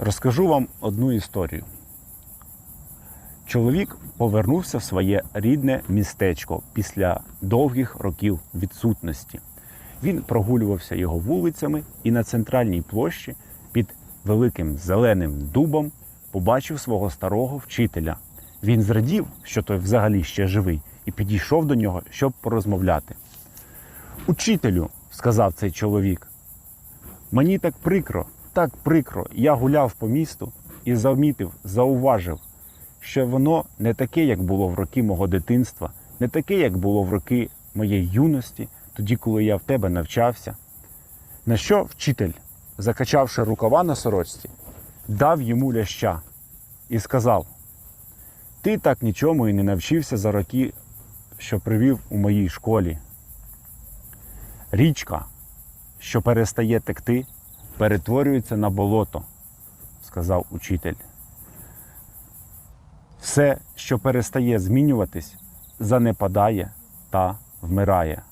Розкажу вам одну історію. Чоловік повернувся в своє рідне містечко після довгих років відсутності. Він прогулювався його вулицями і на центральній площі під великим зеленим дубом побачив свого старого вчителя. Він зрадів, що той взагалі ще живий, і підійшов до нього, щоб порозмовляти. Учителю, сказав цей чоловік, Мені так прикро, так прикро. Я гуляв по місту і замітив, зауважив, що воно не таке, як було в роки мого дитинства, не таке, як було в роки моєї юності, тоді, коли я в тебе навчався. На що вчитель, закачавши рукава на сорочці, дав йому ляща і сказав: Ти так нічому і не навчився за роки, що привів у моїй школі. Річка, що перестає текти, перетворюється на болото, сказав учитель. Все, що перестає змінюватись, занепадає та вмирає.